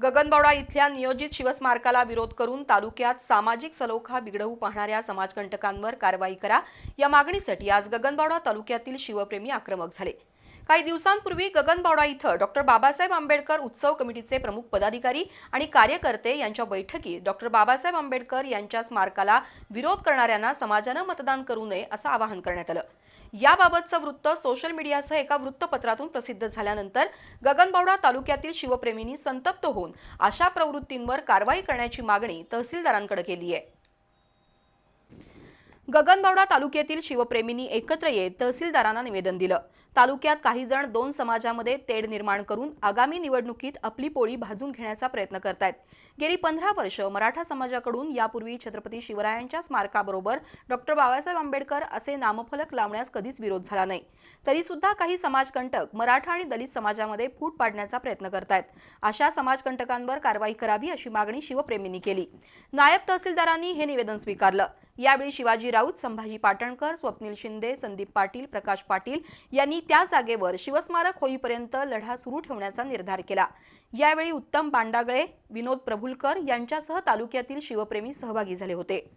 गगनबावडा इथल्या नियोजित शिवस्मारकाला विरोध करून तालुक्यात सामाजिक सलोखा बिघडवू पाहणाऱ्या समाजकंटकांवर कारवाई करा. या मागणीसाठी आज गगनबावडा तालुक्यातील शिवप्रेमी आक्रमक झाले. काही दिवसांपूर्वी गगनबावडा इथं डॉक्टर बाबासाहेब आंबेडकर उत्सव कमिटीचे प्रमुख पदाधिकारी आणि कार्यकर्ते यांच्या बैठकीत डॉक्टर बाबासाहेब आंबेडकर यांच्या स्मारकाला विरोध करणाऱ्यांना समाजानं मतदान करू नये असं आवाहन करण्यात आलं. याबाबतचं वृत्त सोशल मीडियासह एका वृत्तपत्रातून प्रसिद्ध झाल्यानंतर गगनबावडा तालुक्यातील शिवप्रेमींनी संतप्त होऊन अशा प्रवृत्तींवर कारवाई करण्याची मागणी तहसीलदारांकडे केली आहे. गगनबावडा तालुक्यातील शिवप्रेमींनी एकत्र येत तहसीलदारांना निवेदन दिलं. तालुक्यात काही जण दोन समाजामध्ये तेढ निर्माण करून आगामी निवडणुकीत आपली पोळी भाजून घेण्याचा प्रयत्न करतायत. गेली पंधरा वर्ष मराठा समाजाकडून यापूर्वी छत्रपती शिवरायांच्या स्मारकाबरोबर डॉक्टर बाबासाहेब आंबेडकर असे नामफलक लावण्यास कधीच विरोध झाला नाही. तरी सुद्धा काही समाजकंटक मराठा आणि दलित समाजामध्ये फूट पाडण्याचा प्रयत्न करतायत. अशा समाजकंटकांवर कारवाई करावी अशी मागणी शिवप्रेमींनी केली. नायब तहसीलदारांनी हे निवेदन स्वीकारलं. यावेळी शिवाजी राऊत संभाजी पाटणकर स्वप्नील शिंदे संदीप पाटील प्रकाश पाटील यांनी त्या जागेवर शिवस्मारक होईपर्यंत लढा सुरू ठेवण्याचा निर्धार केला. यावेळी उत्तम बांडागळे विनोद प्रभुलकर यांच्यासह तालुक्यातील शिवप्रेमी सहभागी झाले होते.